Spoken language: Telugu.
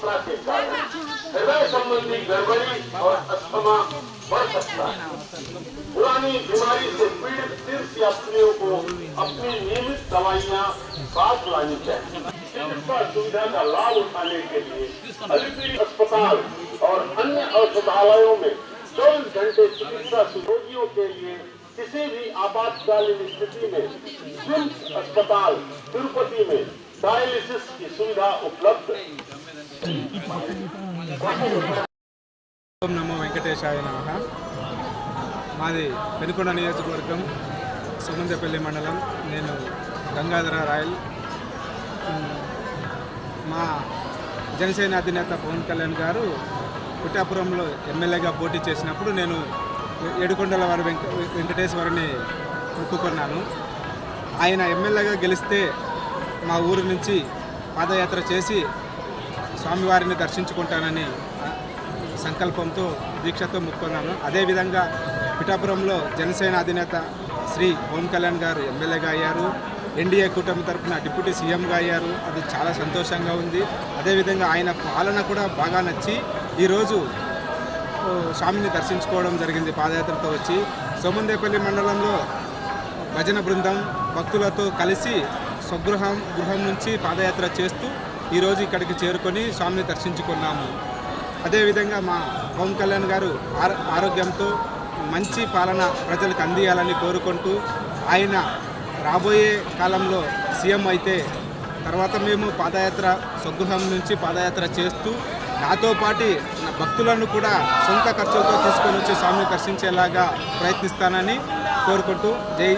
मात्रा के कारण हृदय संबंधी गड़बड़ी और अस्थमा बढ़ सकता है पुरानी बीमारी से पीड़ित तीर्थ यात्रियों को अपनी नियमित दवाइयाँ साथ लानी चाहिए चिकित्सा सुविधा का लाभ उठाने के लिए अलिपिरी अस्पताल और अन्य औषधालयों में चौबीस घंटे चिकित्सा रोगियों के लिए किसी भी आपातकालीन स्थिति में स्विम्स अस्पताल तिरुपति में डायलिसिस की सुविधा उपलब्ध నమో వెంకటేశాయ నమ. మాది పెనుకొండ నియోజకవర్గం సుగంధపల్లి మండలం. నేను గంగాధర రాయల్. మా జనసేన అధినేత పవన్ కళ్యాణ్ గారు పుట్టాపురంలో ఎమ్మెల్యేగా పోటీ చేసినప్పుడు నేను ఏడుకొండల వారి వెంక వెంకటేశ్వరుని మొక్కుకున్నాను. ఆయన ఎమ్మెల్యేగా గెలిస్తే మా ఊరి నుంచి పాదయాత్ర చేసి స్వామివారిని దర్శించుకుంటానని సంకల్పంతో దీక్షతో ముక్కున్నాను అదేవిధంగా పిఠాపురంలో జనసేన అధినేత శ్రీ పవన్ కళ్యాణ్ గారు ఎమ్మెల్యేగా అయ్యారు. ఎన్డీఏ కూటమి తరఫున డిప్యూటీ సీఎంగా అయ్యారు. అది చాలా సంతోషంగా ఉంది. అదేవిధంగా ఆయన పాలన కూడా బాగా నచ్చి ఈరోజు ఓ, స్వామిని దర్శించుకోవడం జరిగింది పాదయాత్రతో వచ్చి. సోమందేపల్లి మండలంలో భజన బృందం భక్తులతో కలిసి స్వగృహం గృహం నుంచి పాదయాత్ర చేస్తూ ఈరోజు ఇక్కడికి చేరుకొని స్వామిని దర్శించుకున్నాము. అదేవిధంగా మా పవన్ కళ్యాణ్ గారు ఆరోగ్యంతో మంచి పాలన ప్రజలకు అందియాలని కోరుకుంటూ ఆయన రాబోయే కాలంలో సీఎం అయితే తర్వాత మేము పాదయాత్ర స్వగృహం నుంచి పాదయాత్ర చేస్తూ నాతో పాటు నా భక్తులను కూడా సొంత ఖర్చులతో తీసుకొని వచ్చి స్వామిని దర్శించేలాగా ప్రయత్నిస్తానని కోరుకుంటూ జై